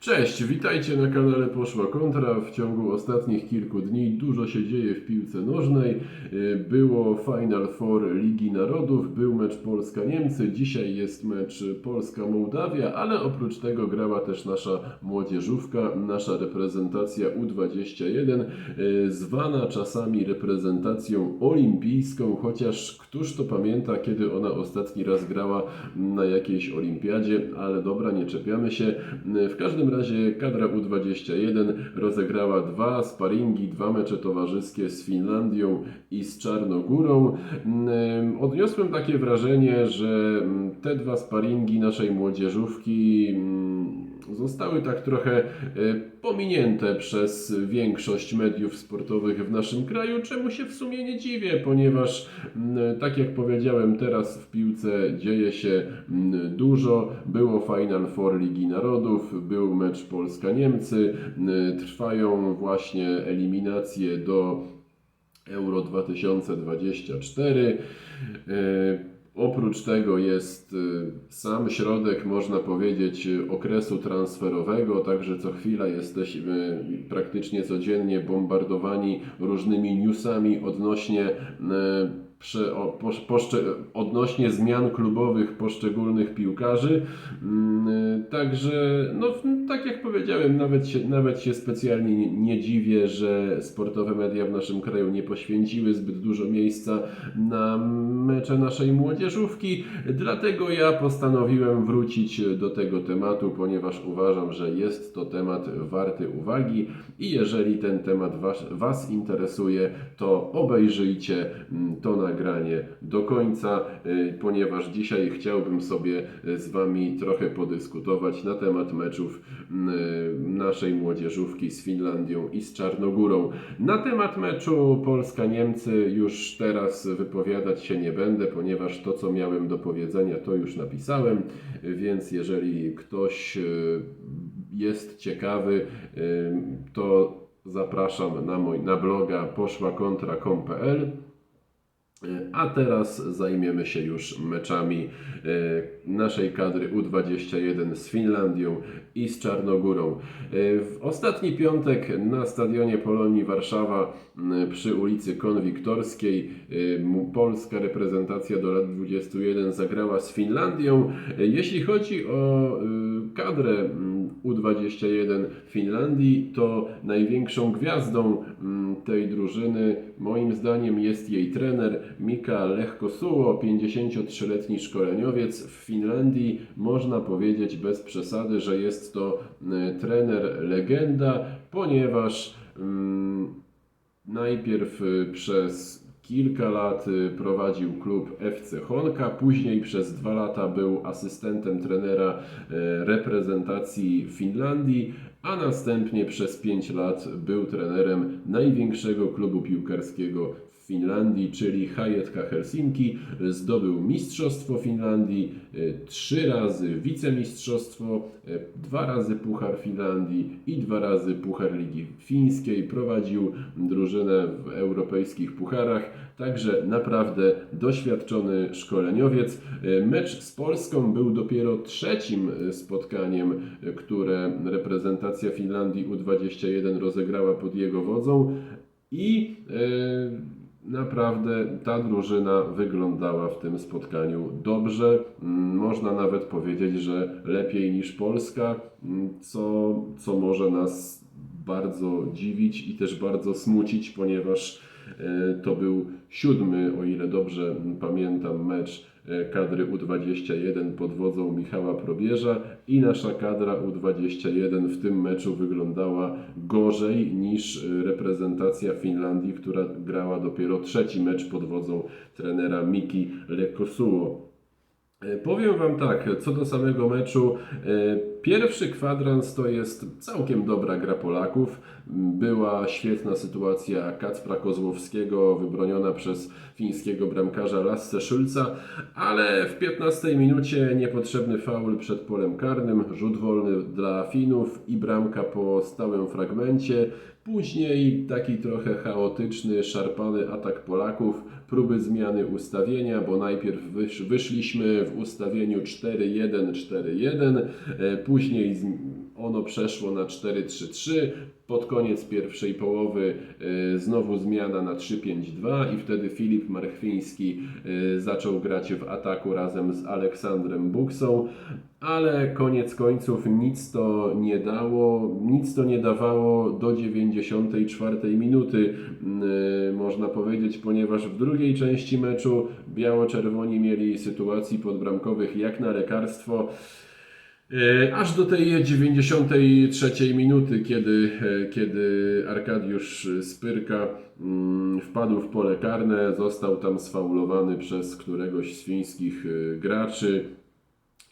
Cześć, witajcie na kanale Poszła Kontra. W ciągu ostatnich kilku dni dużo się dzieje w piłce nożnej. Y, Było Final Four Ligi Narodów, był mecz Polska-Niemcy, dzisiaj jest mecz Polska-Mołdawia, ale oprócz tego grała też nasza młodzieżówka, nasza reprezentacja U21, y, zwana czasami reprezentacją olimpijską, chociaż któż to pamięta, kiedy ona ostatni raz grała na jakiejś olimpiadzie, ale dobra, nie czepiamy się. W każdym razie kadra U21 rozegrała dwa sparingi, dwa mecze towarzyskie z Finlandią i z Czarnogórą. Mm, Odniosłem takie wrażenie, że mm, te dwa sparingi naszej młodzieżówki mm, zostały tak trochę e, pominięte przez większość mediów sportowych w naszym kraju, czemu się w sumie nie dziwię, ponieważ mm, tak jak powiedziałem, teraz w piłce dzieje się mm, dużo. Było Final Four Ligi Narodów, był mecz Polska-Niemcy, mm, trwają właśnie eliminacje do Euro 2024. Oprócz tego jest y, sam środek, można powiedzieć, y, okresu transferowego, także co chwila jesteśmy praktycznie codziennie bombardowani różnymi newsami odnośnie, y, prze, o, posz, poszcze, odnośnie zmian klubowych poszczególnych piłkarzy. Mm, Także, no, tak jak powiedziałem, nawet się, nawet się specjalnie nie, nie dziwię, że sportowe media w naszym kraju nie poświęciły zbyt dużo miejsca na mecze naszej młodzieżówki. Dlatego ja postanowiłem wrócić do tego tematu, ponieważ uważam, że jest to temat warty uwagi i jeżeli ten temat was, was interesuje, to obejrzyjcie mm, to nagranie do końca, y, ponieważ dzisiaj chciałbym sobie y, z Wami trochę podyskutować na temat meczów mm, naszej młodzieżówki z Finlandią i z Czarnogórą. Na temat meczu Polska-Niemcy już teraz wypowiadać się nie będę, ponieważ to, co miałem do powiedzenia, to już napisałem, więc jeżeli ktoś jest ciekawy, to zapraszam na mój na bloga poszłakontra.com.pl. A teraz zajmiemy się już meczami e, naszej kadry U21 z Finlandią i z Czarnogórą. E, W ostatni piątek na stadionie Polonii Warszawa przy ulicy Konwiktorskiej e, polska reprezentacja do lat 21 zagrała z Finlandią. E, Jeśli chodzi o e, kadrę U21 Finlandii, to największą gwiazdą mm, tej drużyny moim zdaniem jest jej trener Mika Lechkosuło, 53-letni szkoleniowiec w Finlandii. Można powiedzieć bez przesady, że jest to mm, trener legenda, ponieważ mm, najpierw y, przez kilka lat y, prowadził klub FC Honka, później przez dwa lata był asystentem trenera e, reprezentacji Finlandii, a następnie przez pięć lat był trenerem największego klubu piłkarskiego Finlandii, czyli Hajetka Helsinki. Zdobył Mistrzostwo Finlandii, e, trzy razy wicemistrzostwo, e, dwa razy Puchar Finlandii i dwa razy Puchar Ligi Fińskiej. Prowadził drużynę w europejskich pucharach, także naprawdę doświadczony szkoleniowiec. E, Mecz z Polską był dopiero trzecim spotkaniem, które reprezentacja Finlandii U21 rozegrała pod jego wodzą i Naprawdę ta drużyna wyglądała w tym spotkaniu dobrze. Mm, Można nawet powiedzieć, że lepiej niż Polska, mm, co, co może nas bardzo dziwić i też bardzo smucić, ponieważ e, to był siódmy, o ile dobrze pamiętam, mecz kadry U21 pod wodzą Michała Probierza i nasza kadra U21 w tym meczu wyglądała gorzej niż e, reprezentacja Finlandii, która grała dopiero trzeci mecz pod wodzą trenera Miki Lekosuo. E, Powiem Wam tak, co do samego meczu. e, Pierwszy kwadrans to jest całkiem dobra gra Polaków. Była świetna sytuacja Kacpra Kozłowskiego, wybroniona przez fińskiego bramkarza Lasse Szulca, ale w 15 minucie niepotrzebny faul przed polem karnym, rzut wolny dla Finów i bramka po stałym fragmencie. Później taki trochę chaotyczny, szarpany atak Polaków, próby zmiany ustawienia, bo najpierw wysz, wyszliśmy w ustawieniu 4-1-4-1, e, później z, ono przeszło na 4-3-3. Pod koniec pierwszej połowy e, znowu zmiana na 3-5-2 i wtedy Filip Marchwiński e, zaczął grać w ataku razem z Aleksandrem Buksą, ale koniec końców nic to nie dało, nic to nie dawało do 94 minuty, mm, e, można powiedzieć, ponieważ w drugiej części meczu biało-czerwoni mieli sytuacji podbramkowych jak na lekarstwo. E, Aż do tej 93 minuty, kiedy, e, kiedy Arkadiusz Spyrka mm, wpadł w pole karne, został tam sfaulowany przez któregoś z fińskich e, graczy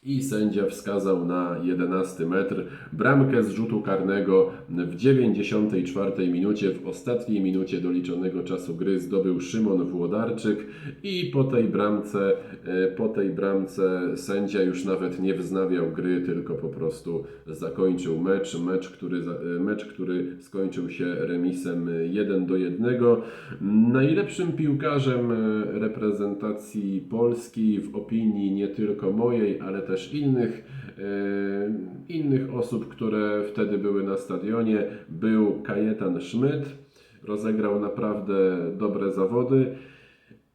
i sędzia wskazał na 11 metr bramkę z rzutu karnego w 94 minucie, w ostatniej minucie doliczonego czasu gry zdobył Szymon Włodarczyk i po tej bramce, e, po tej bramce sędzia już nawet nie wznawiał gry, tylko po prostu zakończył mecz, mecz, który, e, mecz, który skończył się remisem 1 do 1. Najlepszym piłkarzem e, reprezentacji Polski w opinii nie tylko mojej, ale też innych, e, innych osób, które wtedy były na stadionie, był Kajetan Schmidt. Rozegrał naprawdę dobre zawody.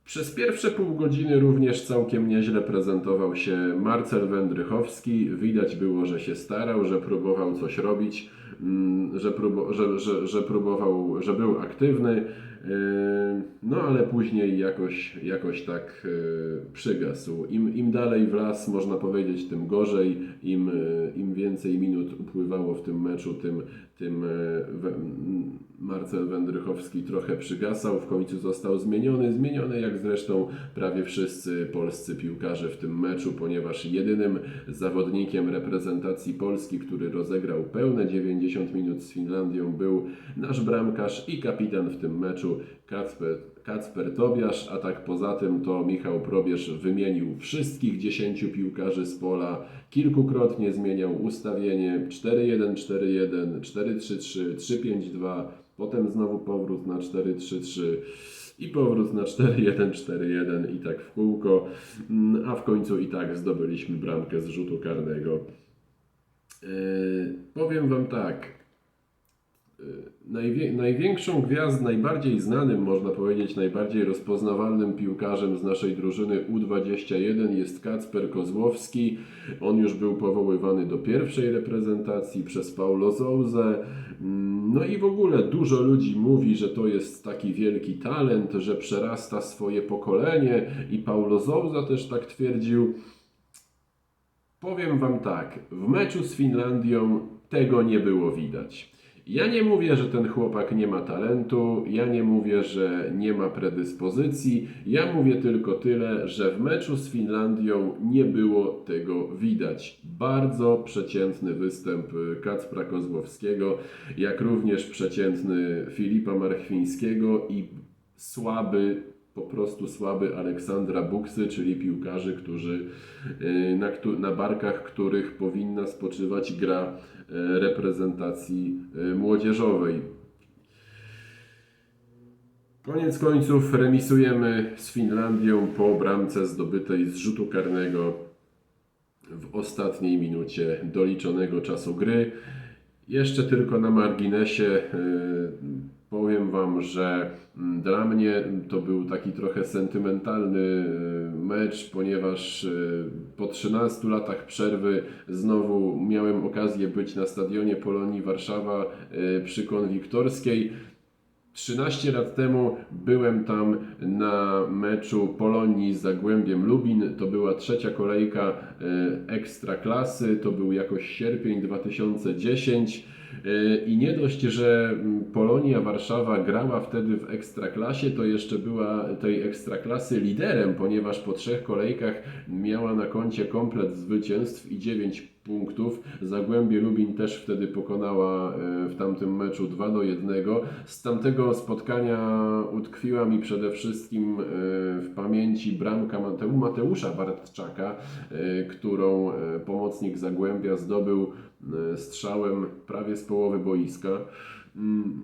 Przez pierwsze pół godziny również całkiem nieźle prezentował się Marcel Wędrychowski. Widać było, że się starał, że próbował coś robić, mm, że, próbo, że, że, że próbował, że był aktywny. Yy, No ale później jakoś, jakoś tak yy, przygasł. Im, Im dalej w las, można powiedzieć, tym gorzej. Im, yy, im więcej minut upływało w tym meczu, tym, tym Marcel Wędrychowski trochę przygasał. W końcu został zmieniony. Zmieniony jak zresztą prawie wszyscy polscy piłkarze w tym meczu, ponieważ jedynym zawodnikiem reprezentacji Polski, który rozegrał pełne 90 minut z Finlandią, był nasz bramkarz i kapitan w tym meczu Kacper, Kacper Tobiasz, a tak poza tym to Michał Probierz wymienił wszystkich 10 piłkarzy z pola, kilkukrotnie zmieniał ustawienie 4-1-4-1, 4-3-3, 3-5-2, potem znowu powrót na 4-3-3 i powrót na 4-1-4-1 i tak w kółko, Mm, a w końcu i tak zdobyliśmy bramkę z rzutu karnego. Yy, powiem Wam tak, Najwie, największą gwiazdą, najbardziej znanym, można powiedzieć, najbardziej rozpoznawalnym piłkarzem z naszej drużyny U21 jest Kacper Kozłowski. On już był powoływany do pierwszej reprezentacji przez Paulo Zouzę. No i w ogóle dużo ludzi mówi, że to jest taki wielki talent, że przerasta swoje pokolenie i Paulo Zouza też tak twierdził. Powiem Wam tak, w meczu z Finlandią tego nie było widać. Ja nie mówię, że ten chłopak nie ma talentu, ja nie mówię, że nie ma predyspozycji, ja mówię tylko tyle, że w meczu z Finlandią nie było tego widać. Bardzo przeciętny występ y, Kacpra Kozłowskiego, jak również przeciętny Filipa Marchwińskiego i słaby po prostu słaby Aleksandra Buksy, czyli piłkarzy, którzy, y, na, na barkach których powinna spoczywać gra y, reprezentacji y, młodzieżowej. Koniec końców remisujemy z Finlandią po bramce zdobytej z rzutu karnego w ostatniej minucie doliczonego czasu gry. Jeszcze tylko na marginesie powiem Wam, że mm, dla mnie to był taki trochę sentymentalny y, mecz, ponieważ y, po 13 latach przerwy znowu miałem okazję być na stadionie Polonii Warszawa y, przy Konwiktorskiej. 13 lat temu byłem tam na meczu Polonii z Zagłębiem Lubin. To była trzecia kolejka e, ekstraklasy. To był jakoś sierpień 2010. E, I nie dość, że mm, Polonia Warszawa grała wtedy w ekstraklasie, to jeszcze była tej ekstraklasy liderem, ponieważ po trzech kolejkach miała na koncie komplet zwycięstw i 9 punktów. Zagłębie Lubin też wtedy pokonała e, w tamtym meczu 2 do 1. Z tamtego spotkania utkwiła mi przede wszystkim e, w pamięci bramka Mateu, Mateusza Bartczaka, którą pomocnik Zagłębia zdobył strzałem prawie z połowy boiska. Mm,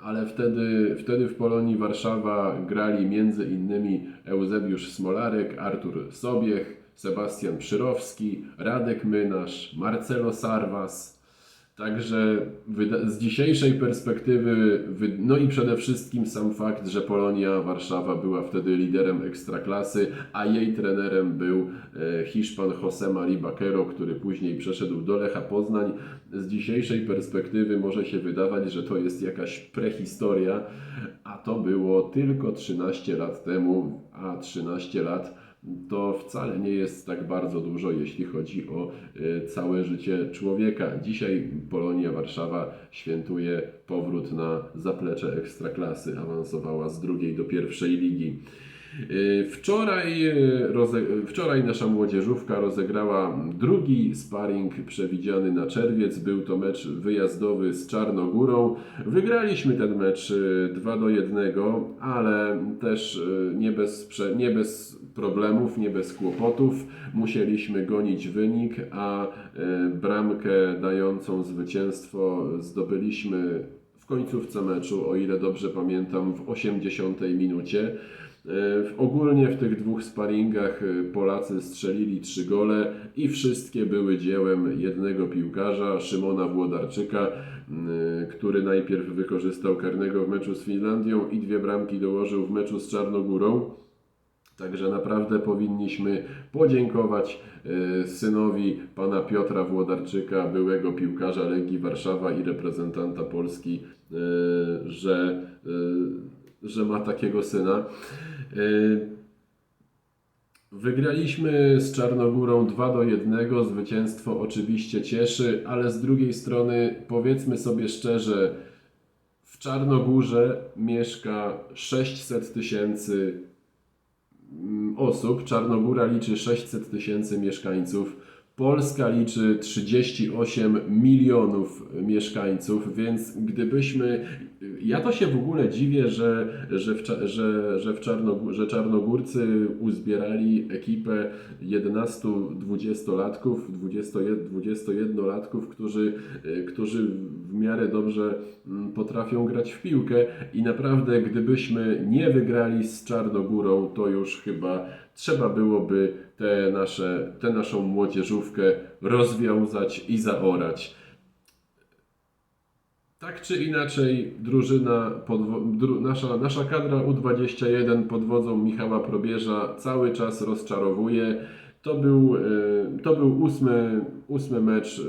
ale wtedy, wtedy w Polonii Warszawa grali innymi Eusebiusz Smolarek, Artur Sobiech, Sebastian Przyrowski, Radek Mynarz, Marcelo Sarwas. Także z dzisiejszej perspektywy, wy- no i przede wszystkim sam fakt, że Polonia Warszawa była wtedy liderem ekstraklasy, a jej trenerem był e, Hiszpan José Mari Baquero, który później przeszedł do Lecha Poznań. Z dzisiejszej perspektywy może się wydawać, że to jest jakaś prehistoria, a to było tylko 13 lat temu, a 13 lat to wcale nie jest tak bardzo dużo, jeśli chodzi o e, całe życie człowieka. Dzisiaj Polonia Warszawa świętuje powrót na zaplecze ekstraklasy, awansowała z drugiej do pierwszej ligi. E, Wczoraj, roze, wczoraj nasza młodzieżówka rozegrała drugi sparring przewidziany na czerwiec. Był to mecz wyjazdowy z Czarnogórą. Wygraliśmy ten mecz e, 2 do 1, ale też nie bez, nie bez problemów, nie bez kłopotów. Musieliśmy gonić wynik, a bramkę dającą zwycięstwo zdobyliśmy w końcówce meczu, o ile dobrze pamiętam, w 80 minucie. E, Ogólnie w tych dwóch sparingach e, Polacy strzelili trzy gole i wszystkie były dziełem jednego piłkarza, Szymona Włodarczyka, m, który najpierw wykorzystał karnego w meczu z Finlandią i dwie bramki dołożył w meczu z Czarnogórą. Także naprawdę powinniśmy podziękować e, synowi pana Piotra Włodarczyka, byłego piłkarza Legii Warszawa i reprezentanta Polski, e, że, e, że ma takiego syna. E, Wygraliśmy z Czarnogórą 2 do 1. Zwycięstwo oczywiście cieszy, ale z drugiej strony powiedzmy sobie szczerze, w Czarnogórze mieszka 600 tysięcy mm, osób. Czarnogóra liczy 600 tysięcy mieszkańców. Polska liczy 38 milionów mieszkańców, więc gdybyśmy. Ja to się w ogóle dziwię, że, że, w, że, że, w Czarnogó- że Czarnogórcy uzbierali ekipę 11-20-latków, 21-latków, którzy, y, którzy w miarę dobrze mm, potrafią grać w piłkę i naprawdę gdybyśmy nie wygrali z Czarnogórą, to już chyba trzeba byłoby tę nasze, tę naszą młodzieżówkę rozwiązać i zaorać. Tak czy inaczej, drużyna, dru, nasza, nasza kadra U21 pod wodzą Michała Probierza cały czas rozczarowuje. To był, e, to był ósmy, ósmy mecz e,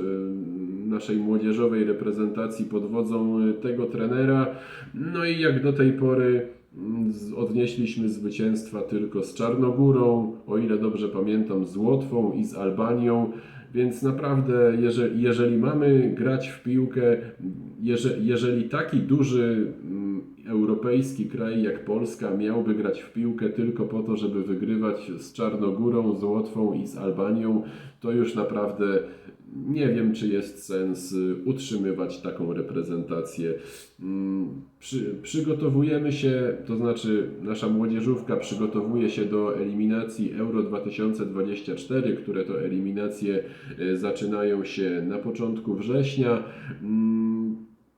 naszej młodzieżowej reprezentacji pod wodzą e, tego trenera. No i jak do tej pory mm, odnieśliśmy zwycięstwa tylko z Czarnogórą, o ile dobrze pamiętam, z Łotwą i z Albanią. Więc naprawdę, jeżeli, jeżeli mamy grać w piłkę, jeżeli, jeżeli taki duży mm, europejski kraj jak Polska miałby grać w piłkę tylko po to, żeby wygrywać z Czarnogórą, z Łotwą i z Albanią, to już naprawdę nie wiem, czy jest sens y, utrzymywać taką reprezentację. Mm, Przy, przygotowujemy się, to znaczy nasza młodzieżówka przygotowuje się do eliminacji Euro 2024, które to eliminacje y, zaczynają się na początku września. Mm,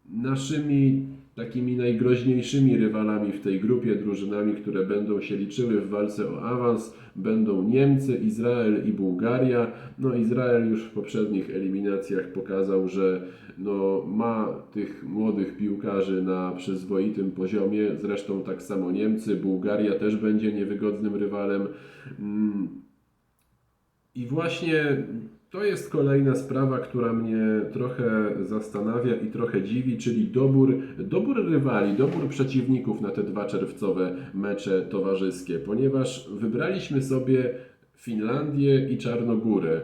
Naszymi takimi najgroźniejszymi rywalami w tej grupie, drużynami, które będą się liczyły w walce o awans, będą Niemcy, Izrael i Bułgaria. No Izrael już w poprzednich eliminacjach pokazał, że no, ma tych młodych piłkarzy na przyzwoitym poziomie, zresztą tak samo Niemcy, Bułgaria też będzie niewygodnym rywalem. Mm, I właśnie to jest kolejna sprawa, która mnie trochę zastanawia i trochę dziwi, czyli dobór, dobór rywali, dobór przeciwników na te dwa czerwcowe mecze towarzyskie, ponieważ wybraliśmy sobie Finlandię i Czarnogórę.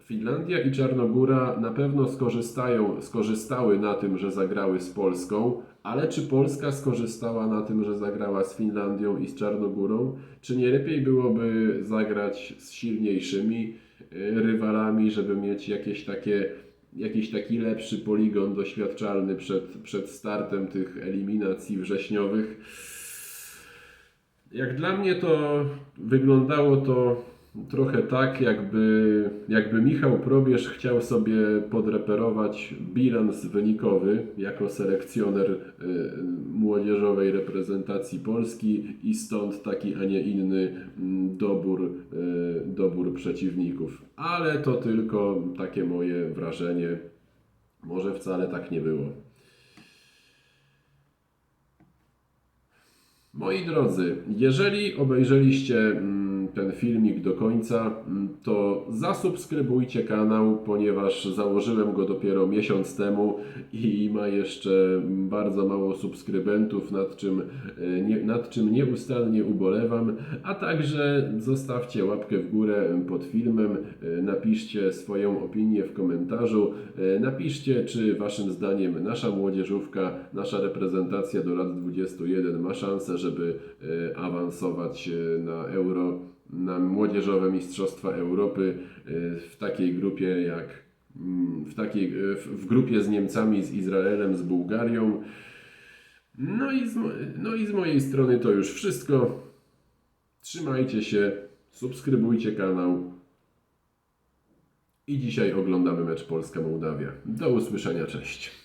Finlandia i Czarnogóra na pewno skorzystają, skorzystały na tym, że zagrały z Polską, ale czy Polska skorzystała na tym, że zagrała z Finlandią i z Czarnogórą? Czy nie lepiej byłoby zagrać z silniejszymi rywalami, żeby mieć jakieś takie, jakiś taki lepszy poligon doświadczalny przed, przed startem tych eliminacji wrześniowych? Jak dla mnie to wyglądało to trochę tak, jakby, jakby Michał Probierz chciał sobie podreperować bilans wynikowy jako selekcjoner y, młodzieżowej reprezentacji Polski i stąd taki, a nie inny mm, dobór, y, dobór przeciwników. Ale to tylko takie moje wrażenie. Może wcale tak nie było. Moi drodzy, jeżeli obejrzeliście mm, ten filmik do końca, mm, to zasubskrybujcie kanał, ponieważ założyłem go dopiero miesiąc temu i ma jeszcze bardzo mało subskrybentów, nad czym, e, nie, nad czym nieustannie ubolewam. A także zostawcie łapkę w górę pod filmem, e, napiszcie swoją opinię w komentarzu, e, napiszcie, czy Waszym zdaniem nasza młodzieżówka, nasza reprezentacja do lat 21 ma szansę, żeby awansować na Euro, na młodzieżowe Mistrzostwa Europy e, w takiej grupie jak mm, w, takiej, e, w, grupie z Niemcami, z Izraelem, z Bułgarią. No i, z, no i z mojej strony to już wszystko. Trzymajcie się, subskrybujcie kanał. I dzisiaj oglądamy mecz Polska-Mołdawia. Do usłyszenia, cześć.